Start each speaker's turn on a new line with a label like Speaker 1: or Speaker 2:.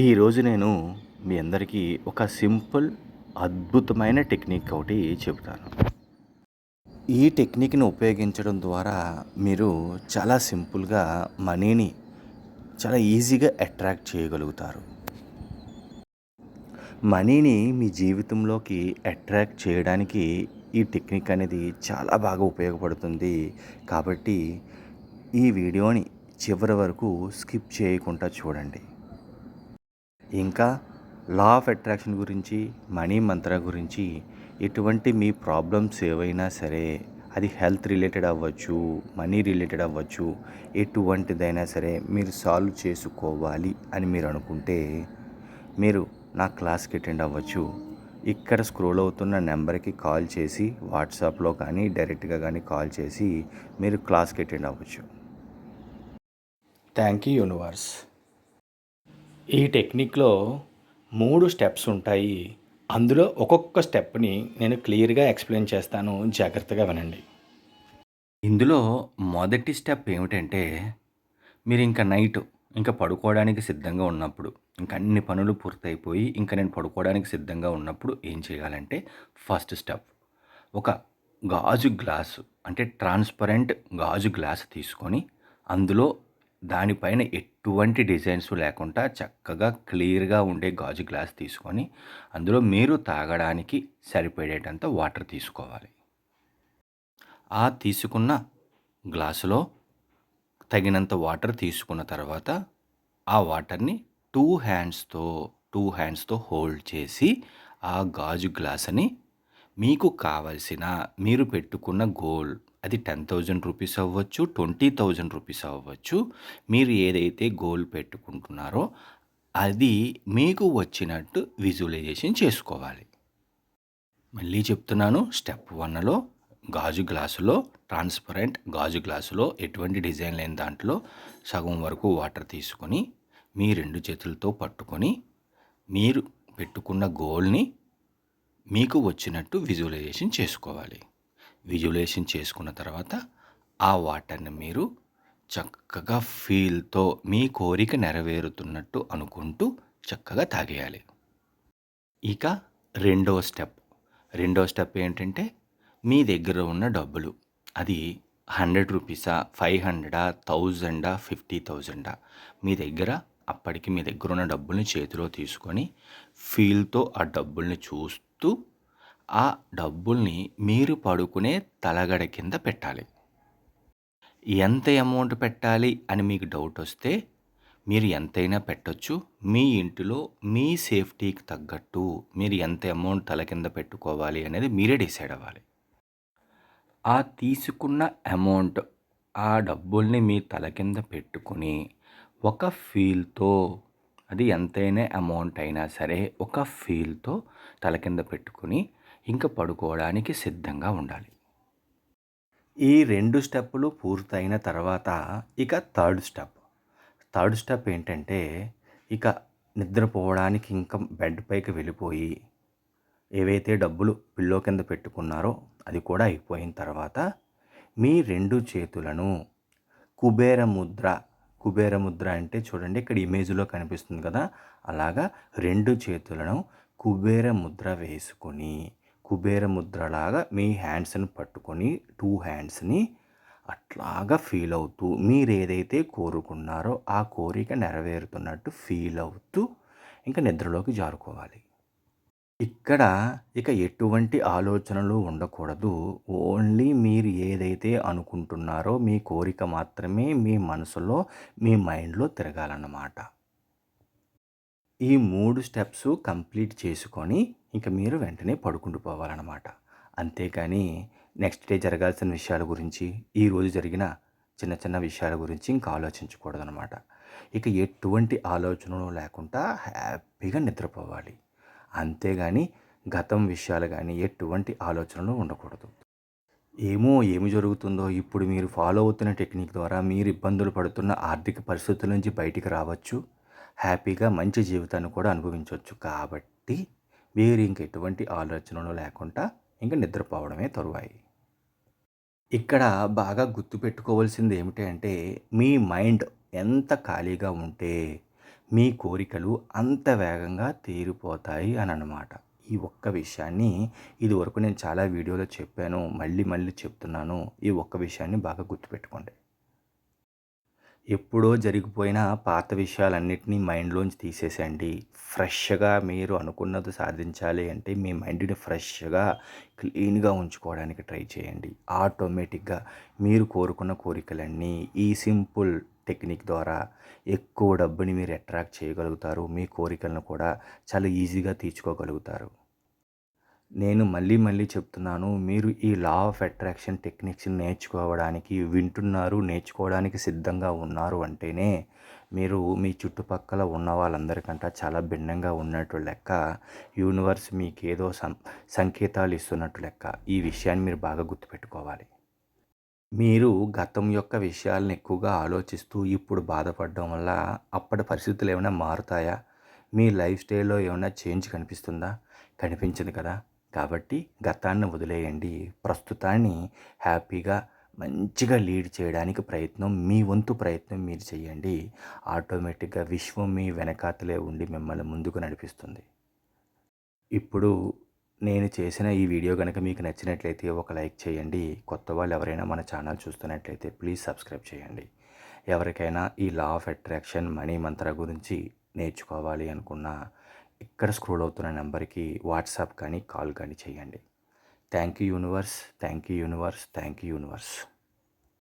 Speaker 1: ఈరోజు నేను మీ అందరికీ ఒక సింపుల్ అద్భుతమైన టెక్నిక్ ఒకటి చెబుతాను. ఈ టెక్నిక్ని ఉపయోగించడం ద్వారా మీరు చాలా సింపుల్గా మనీని చాలా ఈజీగా అట్రాక్ట్ చేయగలుగుతారు. మనీని మీ జీవితంలోకి అట్రాక్ట్ చేయడానికి ఈ టెక్నిక్ అనేది చాలా బాగా ఉపయోగపడుతుంది. కాబట్టి ఈ వీడియోని చివరి వరకు స్కిప్ చేయకుండా చూడండి. ఇంకా లా ఆఫ్ అట్రాక్షన్ గురించి మనీ మంత్ర గురించి ఎటువంటి మీ ప్రాబ్లమ్స్ ఏవైనా సరే అది హెల్త్ రిలేటెడ్ అవ్వచ్చు మనీ రిలేటెడ్ అవ్వచ్చు ఎటువంటిదైనా సరే మీరు సాల్వ్ చేసుకోవాలి అని మీరు అనుకుంటే మీరు నా క్లాస్కి అటెండ్ అవ్వచ్చు. ఇక్కడ స్క్రోల్ అవుతున్న నెంబర్కి కాల్ చేసి వాట్సాప్లో కానీ డైరెక్ట్గా కానీ కాల్ చేసి మీరు క్లాస్కి అటెండ్ అవ్వచ్చు. థ్యాంక్ యూ యూనివర్స్ ఈ టెక్నిక్లో మూడు స్టెప్స్ ఉంటాయి. అందులో ఒక్కొక్క స్టెప్ని నేను క్లియర్గా ఎక్స్ప్లెయిన్ చేస్తాను. జాగ్రత్తగా వినండి. ఇందులో మొదటి స్టెప్ ఏమిటంటే మీరు ఇంకా నైట్ ఇంకా పడుకోవడానికి సిద్ధంగా ఉన్నప్పుడు ఇంకా అన్ని పనులు పూర్తయిపోయి ఇంకా నేను పడుకోవడానికి సిద్ధంగా ఉన్నప్పుడు ఏం చేయాలంటే ఫస్ట్ స్టెప్ ఒక గాజు గ్లాసు అంటే ట్రాన్స్పరెంట్ గాజు గ్లాస్ తీసుకొని అందులో దానిపైన ఎటువంటి డిజైన్స్ లేకుండా చక్కగా క్లియర్గా ఉండే గాజు గ్లాస్ తీసుకొని అందులో మీరు తాగడానికి సరిపడేటంత వాటర్ తీసుకోవాలి. ఆ తీసుకున్న గ్లాసులో తగినంత వాటర్ తీసుకున్న తర్వాత ఆ వాటర్ని టూ హ్యాండ్స్తో టూ హ్యాండ్స్తో హోల్డ్ చేసి ఆ గాజు గ్లాసుని మీకు కావలసిన మీరు పెట్టుకున్న గోల్ అది టెన్ థౌజండ్ రూపీస్ అవ్వచ్చు ట్వంటీ థౌజండ్ రూపీస్ అవ్వచ్చు. మీరు ఏదైతే గోల్ పెట్టుకుంటున్నారో అది మీకు వచ్చినట్టు విజువలైజేషన్ చేసుకోవాలి. మళ్ళీ చెప్తున్నాను స్టెప్ వన్లో గాజు గ్లాసులో ట్రాన్స్పరెంట్ గాజు గ్లాసులో ఎటువంటి డిజైన్ లేని దాంట్లో సగం వరకు వాటర్ తీసుకొని మీ రెండు చేతులతో పట్టుకొని మీరు పెట్టుకున్న గోల్ని మీకు వచ్చినట్టు విజువలైజేషన్ చేసుకోవాలి. విజువలైజేషన్ చేసుకున్న తర్వాత ఆ వాటర్ని మీరు చక్కగా ఫీల్తో మీ కోరిక నెరవేరుతున్నట్టు అనుకుంటూ చక్కగా తాగేయాలి. ఇక రెండో స్టెప్. రెండో స్టెప్ ఏంటంటే మీ దగ్గర ఉన్న డబ్బులు. అది హండ్రెడ్ రూపీసా ఫైవ్ హండ్రెడా థౌజండా ఫిఫ్టీ థౌజండా. మీ దగ్గర అప్పటికి మీ దగ్గర ఉన్న డబ్బుల్ని చేతిలో తీసుకొని ఫీల్తో ఆ డబ్బుల్ని చూస్తూ ఆ డబ్బుల్ని మీరు పడుకునే తలగడ కింద పెట్టాలి. ఎంత అమౌంట్ పెట్టాలి అని మీకు డౌట్ వస్తే మీరు ఎంతైనా పెట్టొచ్చు. మీ ఇంటిలో మీ సేఫ్టీకి తగ్గట్టు మీరు ఎంత అమౌంట్ తల కింద పెట్టుకోవాలి అనేది మీరే డిసైడ్ అవ్వాలి. ఆ తీసుకున్న అమౌంట్ ఆ డబ్బుల్ని మీ తల కింద పెట్టుకుని ఒక ఫీల్తో అది ఎంతైనా అమౌంట్ అయినా సరే ఒక ఫీల్తో తల కింద పెట్టుకుని ఇంకా పడుకోవడానికి సిద్ధంగా ఉండాలి. ఈ రెండు స్టెప్పులు పూర్తయిన తర్వాత ఇక థర్డ్ స్టెప్. థర్డ్ స్టెప్ ఏంటంటే ఇక నిద్రపోవడానికి ఇంకా బెడ్ పైకి వెళ్ళిపోయి ఏవైతే డబ్బులు పిల్లో కింద పెట్టుకున్నారో అది కూడా అయిపోయిన తర్వాత మీ రెండు చేతులను కుబేర ముద్ర కుబేర ముద్ర అంటే చూడండి ఇక్కడ ఇమేజ్లో కనిపిస్తుంది కదా అలాగా రెండు చేతులను కుబేర ముద్ర వేసుకొని కుబేర ముద్రలాగా మీ హ్యాండ్స్ని పట్టుకొని టూ హ్యాండ్స్ని అట్లాగా ఫీల్ అవుతూ మీరు ఏదైతే కోరుకున్నారో ఆ కోరిక నెరవేరుతున్నట్టు ఫీల్ అవుతూ ఇంకా నిద్రలోకి జారుకోవాలి. ఇక్కడ ఇక ఎటువంటి ఆలోచనలు ఉండకూడదు. ఓన్లీ మీరు ఏదైతే అనుకుంటున్నారో మీ కోరిక మాత్రమే మీ మనసులో మీ మైండ్లో తిరగాలన్నమాట. ఈ మూడు స్టెప్స్ కంప్లీట్ చేసుకొని ఇంక మీరు వెంటనే పడుకుంటూ పోవాలన్నమాట. అంతేకాని నెక్స్ట్ డే జరగాల్సిన విషయాల గురించి ఈరోజు జరిగిన చిన్న చిన్న విషయాల గురించి ఇంకా ఆలోచించకూడదనమాట ఇక ఎటువంటి ఆలోచనలు లేకుండా హ్యాపీగా నిద్రపోవాలి. అంతేగాని గతం విషయాలు కానీ ఎటువంటి ఆలోచనలు ఉండకూడదు. ఏమో ఏమి జరుగుతుందో ఇప్పుడు మీరు ఫాలో అవుతున్న టెక్నిక్ ద్వారా మీరు ఇబ్బందులు పడుతున్న ఆర్థిక పరిస్థితుల నుంచి బయటికి రావచ్చు. హ్యాపీగా మంచి జీవితాన్ని కూడా అనుభవించవచ్చు కాబట్టి మీరు ఇంక ఎటువంటి ఆలోచనలు లేకుండా ఇంక నిద్రపోవడమే తరువాయి. ఇక్కడ బాగా గుర్తుపెట్టుకోవాల్సింది ఏమిటి అంటే మీ మైండ్ ఎంత ఖాళీగా ఉంటే మీ కోరికలు అంత వేగంగా తీరిపోతాయి అని అన్నమాట ఈ ఒక్క విషయాన్ని ఇదివరకు నేను చాలా వీడియోలో చెప్పాను. మళ్ళీ మళ్ళీ చెప్తున్నాను. ఈ ఒక్క విషయాన్ని బాగా గుర్తుపెట్టుకోండి ఎప్పుడో జరిగిపోయిన పాత విషయాలన్నిటినీ మైండ్లోంచి తీసేసేయండి. ఫ్రెష్గా మీరు అనుకున్నది సాధించాలి అంటే మీ మైండ్ని ఫ్రెష్గా క్లీన్గా ఉంచుకోవడానికి ట్రై చేయండి. ఆటోమేటిక్గా మీరు కోరుకున్న కోరికలన్నీ ఈ సింపుల్ టెక్నిక్ ద్వారా ఎక్కువ డబ్బుని మీరు అట్రాక్ట్ చేయగలుగుతారు. మీ కోరికలను కూడా చాలా ఈజీగా తీర్చుకోగలుగుతారు. నేను మళ్ళీ మళ్ళీ చెప్తున్నాను మీరు ఈ లా ఆఫ్ అట్రాక్షన్ టెక్నిక్స్ని నేర్చుకోవడానికి వింటున్నారు నేర్చుకోవడానికి సిద్ధంగా ఉన్నారు అంటేనే మీరు మీ చుట్టుపక్కల ఉన్న వాళ్ళందరికంటే చాలా భిన్నంగా ఉన్నట్టు లెక్క యూనివర్స్ మీకు ఏదో సం సంకేతాలు ఇస్తున్నట్టు లెక్క ఈ విషయాన్ని మీరు బాగా గుర్తుపెట్టుకోవాలి. మీరు గతం యొక్క విషయాలను ఎక్కువగా ఆలోచిస్తూ ఇప్పుడు బాధపడడం వల్ల అప్పటి పరిస్థితులు ఏమైనా మారుతాయా? మీ లైఫ్ స్టైల్లో ఏమైనా చేంజ్ కనిపిస్తుందా? కనిపించదు కదా. కాబట్టి గతాన్ని వదిలేయండి. ప్రస్తుతాన్ని హ్యాపీగా మంచిగా లీడ్ చేయడానికి ప్రయత్నం మీ వంతు ప్రయత్నం మీరు చేయండి. ఆటోమేటిక్గా విశ్వం మీ వెనకాతలే ఉండి మిమ్మల్ని ముందుకు నడిపిస్తుంది. ఇప్పుడు నేను చేసిన ఈ వీడియో కనుక మీకు నచ్చినట్లయితే ఒక లైక్ చేయండి. కొత్త వాళ్ళు ఎవరైనా మన ఛానల్ చూస్తున్నట్లయితే ప్లీజ్ సబ్స్క్రైబ్ చేయండి. ఎవరికైనా ఈ లా ఆఫ్ అట్రాక్షన్ మనీ మంత్ర గురించి నేర్చుకోవాలి అనుకున్నా ఇక్కడ స్క్రోల్ అవుతున్న నెంబర్కి వాట్సాప్ కానీ కాల్ కానీ చేయండి. Thank you universe thank you universe thank you universe.